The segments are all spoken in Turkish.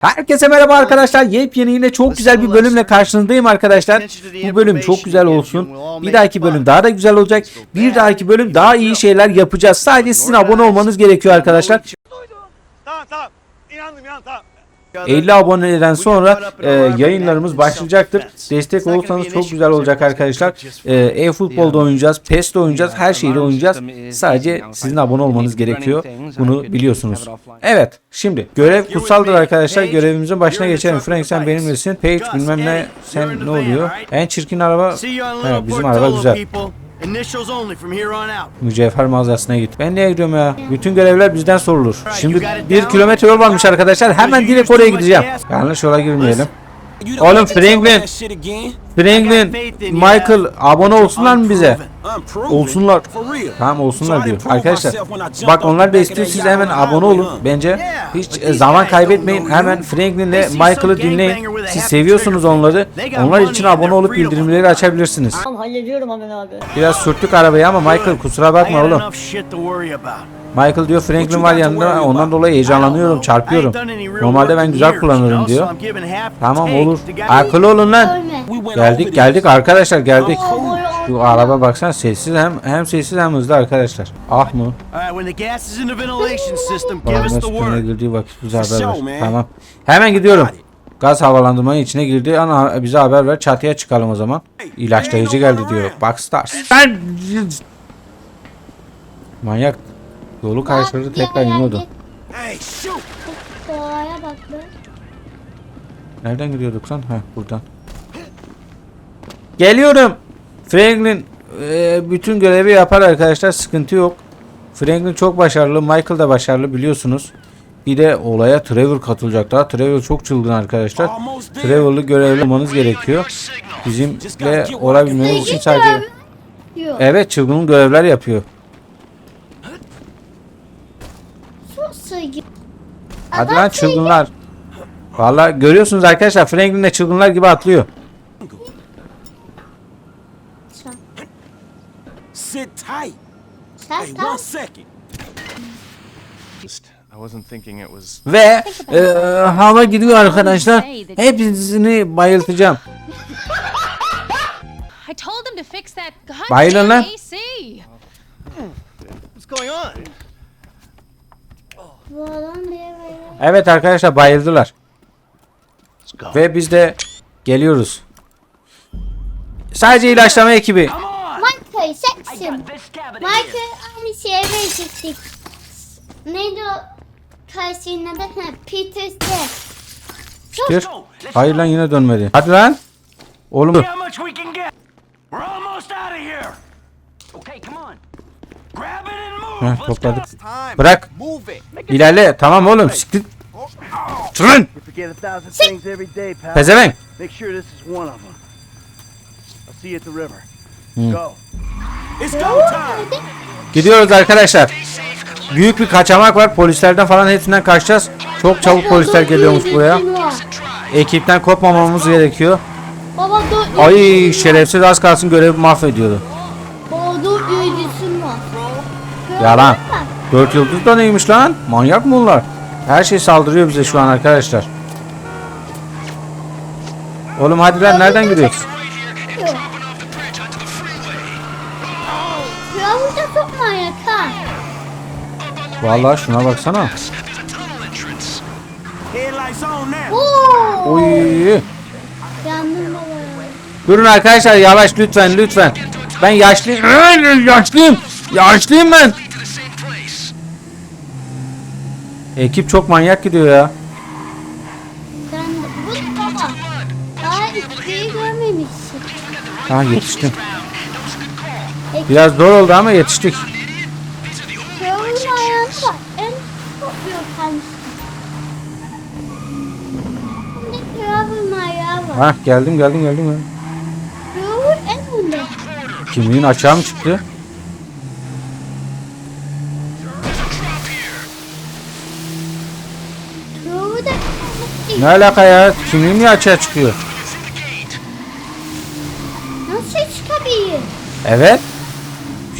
Herkese merhaba arkadaşlar. Yepyeni yine çok güzel bir bölümle karşınızdayım arkadaşlar. Bu bölüm çok güzel olsun. Bir dahaki bölüm daha da güzel olacak. Bir dahaki bölüm daha iyi şeyler yapacağız. Sadece sizin abone olmanız gerekiyor arkadaşlar. Tamam tamam. İnandım inandım tamam. 50 aboneden sonra e, yayınlarımız başlayacaktır. Destek olursanız çok güzel olacak arkadaşlar. E, E-futbolda oynayacağız, PES'te oynayacağız, her şeyde oynayacağız. Sadece sizin abone olmanız gerekiyor. Bunu biliyorsunuz. Evet, şimdi görev kutsaldır arkadaşlar. Görevimizin başına geçelim. Frank sen benimlesin. Page bilmem ne sen ne oluyor? En çirkin araba He, bizim araba güzel. Initials only from here on out. Mücevher mağazasına git. Ben niye gidiyorum ya? Bütün görevler bizden sorulur. Şimdi bir kilometre yol varmış arkadaşlar. Hemen direkt oraya gideceğim. Yanlış yola girmeyelim. Oğlum Franklin, Franklin, Michael abone olsunlar mı bize? Olsunlar. Tamam olsunlar diyor. Arkadaşlar bak onlar da istiyor siz hemen abone olun bence. Hiç e, zaman kaybetmeyin. Hemen Franklin'le Michael'ı dinleyin. Siz seviyorsunuz onları. Onlar için abone olup bildirimleri açabilirsiniz. Tamam hallediyorum hemen abi. Biraz sürttük arabayı ama Michael kusura bakma oğlum. Michael diyor Franklin var yanında ondan dolayı heyecanlanıyorum çarpıyorum. Normalde ben güzel kullanırım diyor. Tamam olur. Akıllı olun lan. Geldik geldik arkadaşlar geldik. Şu araba baksana sessiz hem hem sessiz hem hızlı arkadaşlar. Ah mı? Üstüne word. girdiği vakit bize haber ver. Tamam. Hemen gidiyorum. Gaz havalandırmanın içine girdi. Ana bize haber ver. Çatıya çıkalım o zaman. İlaçlayıcı geldi diyor. Bak Stars. Ben... Manyak. Yolu karşıladı tekrar iniyordu. Nereden gidiyorduk lan? Ha buradan. Geliyorum. Franklin e, bütün görevi yapar arkadaşlar. Sıkıntı yok. Franklin çok başarılı. Michael da başarılı biliyorsunuz. Bir de olaya Trevor katılacak daha. Trevor çok çılgın arkadaşlar. Trevor'lı görevli olmanız gerekiyor. Bizimle olabilmeniz için sadece... Evet çılgın görevler yapıyor. Hadi lan çılgınlar. Valla görüyorsunuz arkadaşlar Franklin de çılgınlar gibi atlıyor. Hey, one second. I wasn't thinking it was Ve e, hava gidiyor arkadaşlar. Hepsini bayıltacağım. I told him to fix that Bayılın lan. goddamn AC. What's going on? bu adam diye böyle. Evet arkadaşlar bayıldılar. Ve biz de geliyoruz. Sadece ilaçlama ekibi. Michael seksin. Michael aynı şeye verecektik. Neydi o? Karşının adı? Ha, Peter Step. Dur. Hayır lan yine dönmedi. Hadi lan. Oğlum dur. Heh, topladık. Bırak. Move it. İlerle. Tamam oğlum. Siktir. Day, pal. Pezevenk. Hmm. Gidiyoruz arkadaşlar. Büyük bir kaçamak var. Polislerden falan hepsinden kaçacağız. Çok çabuk polisler geliyormuş buraya. Ekipten kopmamamız gerekiyor. Ay şerefsiz az kalsın görevi mahvediyordu. Yalan. Dört yıldız da neymiş lan? Manyak mı bunlar? Her şey saldırıyor bize şu an arkadaşlar. Oğlum hadi lan nereden gidiyoruz? Yok. Çok manyak ha. Vallahi şuna baksana. Oo. Oy. Yandım baba. Durun arkadaşlar yavaş lütfen lütfen. Ben yaşlıyım. Yaşlıyım. Yaşlıyım ben. Ekip çok manyak gidiyor ya. Sen bu baba? Daha ikiyi görmemişsin. Ha yetiştim. Biraz zor oldu ama yetiştik. Ha geldim geldim geldim. geldim. Kimliğin açığa mı çıktı? Ne alaka ya? Kimliğin niye açığa çıkıyor? nasıl çıkabilir? Evet.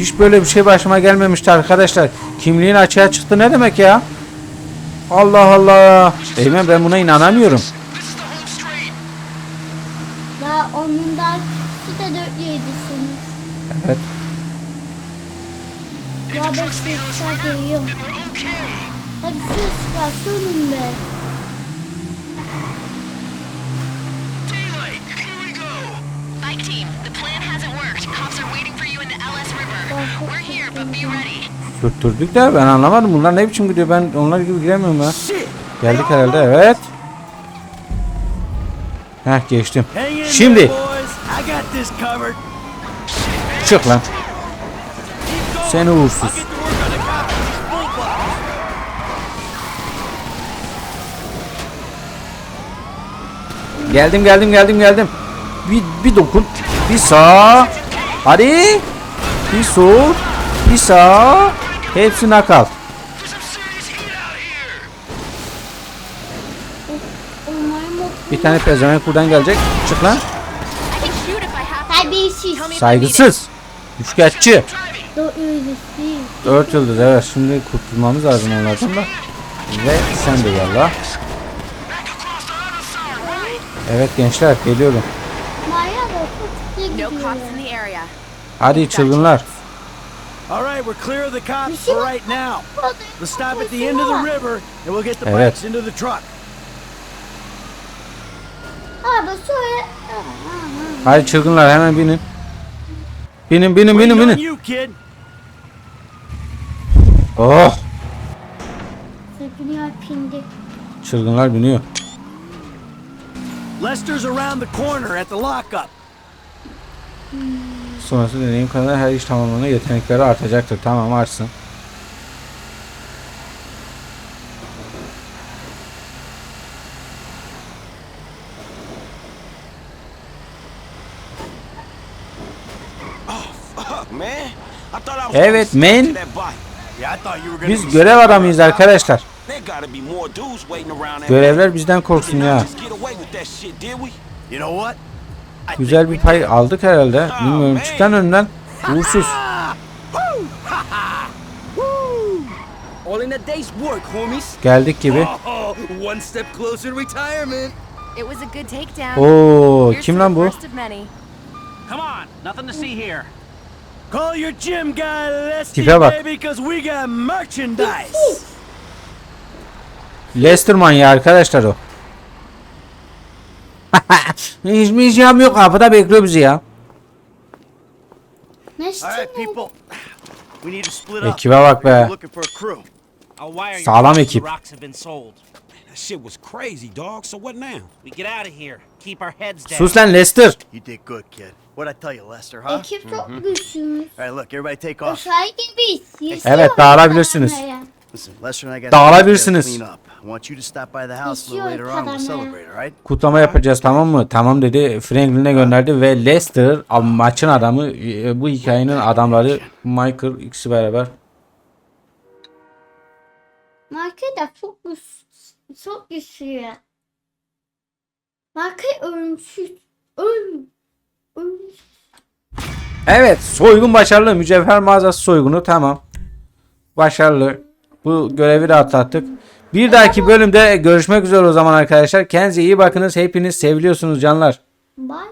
Hiç böyle bir şey başıma gelmemişti arkadaşlar. Kimliğin açığa çıktı ne demek ya? Allah Allah. Eymen ben buna inanamıyorum. Daha onun da siz de dört yedisiniz. Evet. Ya ben sesler geliyor. Hadi sus var sorun Tutturduk da ben anlamadım. Bunlar ne biçim gidiyor? Ben onlar gibi giremiyorum ya. Geldik herhalde evet. Heh geçtim. Şimdi çık lan. Seni uğursuz. Geldim geldim geldim geldim. Bir, bir dokun. Bir sağ. Hadi. Bir sol. Bir sağ. Hepsi nakal. Bir tane pezevenk buradan gelecek. Çık lan. Terbiyesiz. Saygısız. Üçkağıtçı. Dört yıldız evet. Şimdi kurtulmamız lazım onlardan da. Ve sen de yallah. Evet gençler geliyorum. Hadi çılgınlar. All right, we're clear of the cops for right now. Hadi, Let's stop at the end of the river and we'll get the Evet. bikes into the truck. Abi söyle. Hadi çılgınlar hemen binin. Binin binin binin Waiting on binin. you, kid. Oh. Sevgili pindi. Çılgınlar biniyor. Lester's around the corner at the lockup. Sonrası deneyim kadar her iş tamamlanır yetenekleri artacaktır. Tamam artsın. Evet, gonna Biz görev adamıyız arkadaşlar. Görevler bizden korksun ya. Güzel bir pay aldık herhalde. Oh, Bilmiyorum. man. Çık lan önünden. Uğursuz. All in a day's work, homies. Geldik gibi. Oh, takedown. Oo, kim lan bu? Call your gym guy bak. baby, because we got merchandise. Leicester manyağı arkadaşlar o. Hiçbir işim yok kapıda bekliyor bizi ya. Ne All right, istiyorsun? people. We need to split up. Ekibe bak be. Sağlam ekip. Sus lan Lester, huh? Ekip çok güçlüymüş. All right, look, everybody take off. Aşağı gibiyiz. Yeşil Evet, dağılabilirsiniz. Dağılabilirsiniz. I want you to stop by the house a little Kesiyor later on. We'll kameraya. celebrate, all right? Kutlama yapacağız tamam mı? Tamam dedi. Franklin'e gönderdi ve Leicester a- maçın adamı e, bu hikayenin adamları Michael ikisi beraber. Marka da çok güçlü. Çok güçlü. Marka ölümsüz. Ölüm. Ölümsüz. Evet soygun başarılı. Mücevher mağazası soygunu tamam. Başarılı. Bu görevi de atlattık. Bir dahaki bölümde görüşmek üzere o zaman arkadaşlar. Kendinize iyi bakınız. Hepiniz seviliyorsunuz canlar. Bye.